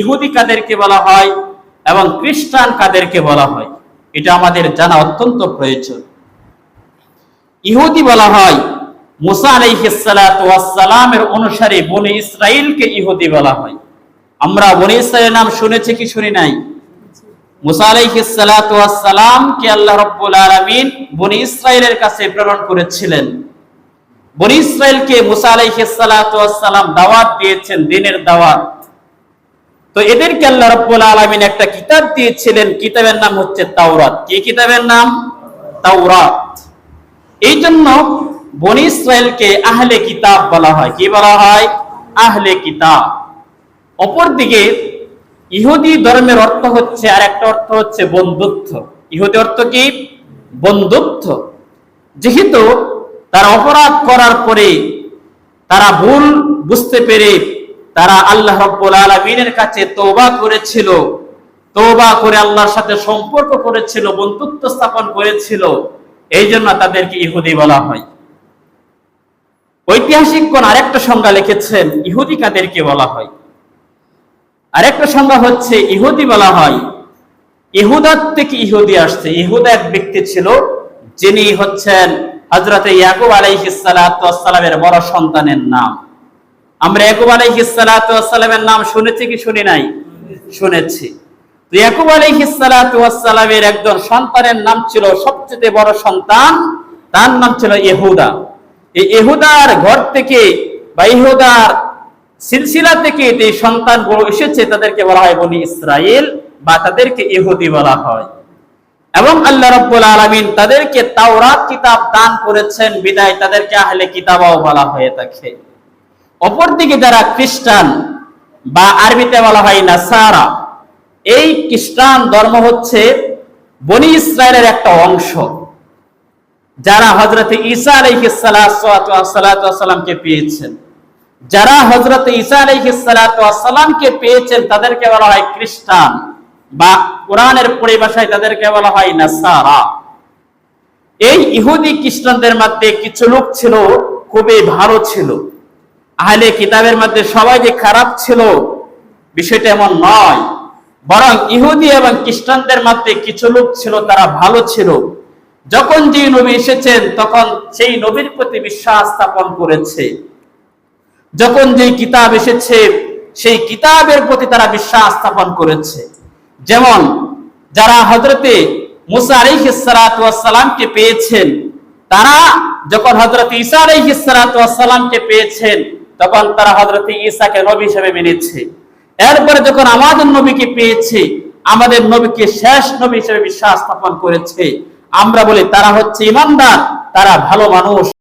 ইহুদি কাদেরকে বলা হয় এবং খ্রিস্টান কাদেরকে বলা হয়। এটা আমাদের জানা অত্যন্ত প্রয়োজন। ইহুদি বলা হয়, মুসা আলাইহিসালামের অনুসারে বনে ইসরায়েলকে ইহুদি বলা হয়। আমরা বনে ইসরায়েলের নাম শুনেছি কি শুনি নাই? মুসা আলাইহিসালামকে আল্লাহ রব্বুল আলমিন বনে ইসরায়েলের কাছে প্রেরণ করেছিলেন। বনি ইসরায়েলকে মুসা আলাইহিসালাম দাওয়াত দিয়েছেন, দিনের দাওয়াত। তো এদেরকে আল্লাহ রব্বুল আলমিন একটা কিতাব দিয়েছিলেন, কিতাবের নাম হচ্ছে তাওরাত। কি কিতাবের নাম? তাওরাত। এই জন্য বনি ইসরায়েলকে আহলে কিতাব বলা হয়। কি বলা হয়? আহলে কিতাব। অপরদিকে ইহুদি ধর্মের অর্থ হচ্ছে আর একটা অর্থ হচ্ছে বন্ধুত্ব। ইহুদি অর্থ কি? বন্ধুত্ব। যেহেতু তারা অপরাধ করার পরে তারা ভুল বুঝতে পেরে তারা আল্লাহ রব্বুল আলমিনের কাছে তৌবা করেছিল। তৌবা করে আল্লাহর সাথে সম্পর্ক করেছিল, বন্ধুত্ব স্থাপন করেছিল। এই জন্য তাদেরকে ইহুদি বলা হয়। ঐতিহাসিকগণ আরেকটা সংজ্ঞা লিখেছেন, ইহুদি কাদেরকে বলা হয়। আরেকটা সংজ্ঞা হচ্ছে, ইহুদি বলা হয়, ইহুদার থেকে ইহুদি আসছে। ইহুদা এক ব্যক্তি ছিল, যিনি হচ্ছেন হজরত ইয়াকুব আলাইহিসালামের বড় সন্তানের নাম। আমরা ইয়াকুব আলাইহিসালামের নাম শুনেছি কি শুনি নাই? শুনেছি। তো ইয়াকুব আলাইহিসালামের একজন সন্তানের নাম ছিল সবচেয়ে বড় সন্তান, তার নাম ছিল ইহুদা। এই ইহুদার ঘর থেকে বা ইহুদার সিলসিলা থেকে যে সন্তান বড় এসেছে, তাদেরকে বলা হয় বনি ইসরায়েল বা তাদেরকে ইহুদি বলা হয়। এবং আল্লাহ রব্বুল আলমিন তাদেরকে তাওরাত কিতাব দান করেছেন, বিদায় তাদেরকে আহলে কিতাবাও বলা হয়ে থাকে। অপরদিকে যারা খ্রিস্টান বা আরবিতে বলা হয় নাসারা, এই খ্রিস্টান ধর্ম হচ্ছে বনি ইসরায়েলের একটা অংশ, যারা হজরত ঈসা আলাইহিসালামকে পেয়েছেন। যারা হজরত ঈসা আলাইহিসালামকে পেয়েছেন, তাদেরকে বলা হয় খ্রিস্টান বা কোরআনের পরিভাষায় তাদেরকে বলা হয় নাসারা। এই ইহুদি খ্রিস্টানদের মধ্যে কিছু লোক ছিল, খুবই ভালো ছিল। আহলে কিতাবের মধ্যে সবাই যে খারাপ ছিল, বিষয়টা এমন নয়। বরং ইহুদি এবং খ্রিস্টানদের মধ্যে কিছু লোক ছিল, তারা ভালো ছিল। যখন যে নবী এসেছেন, তখন সেই নবীর প্রতি বিশ্বাস স্থাপন করেছে। যখন যে কিতাব এসেছে, সেই কিতাবের প্রতি তারা বিশ্বাস স্থাপন করেছে। যেমন, যারা হজরতে মুসা আলিহিসালামকে পেয়েছেন, তারা যখন হজরত ঈসা আলিহিসালামকে পেয়েছেন তখন তারা হজরত ঈসাকে নবী হিসেবে মেনেছে। এরপরে যখন আমাদের নবীকে পেয়েছে, আমাদের নবীকে শেষ নবী হিসেবে বিশ্বাস স্থাপন করেছে। আমরা বলি, তারা হচ্ছে ইমানদার, তারা ভালো মানুষ।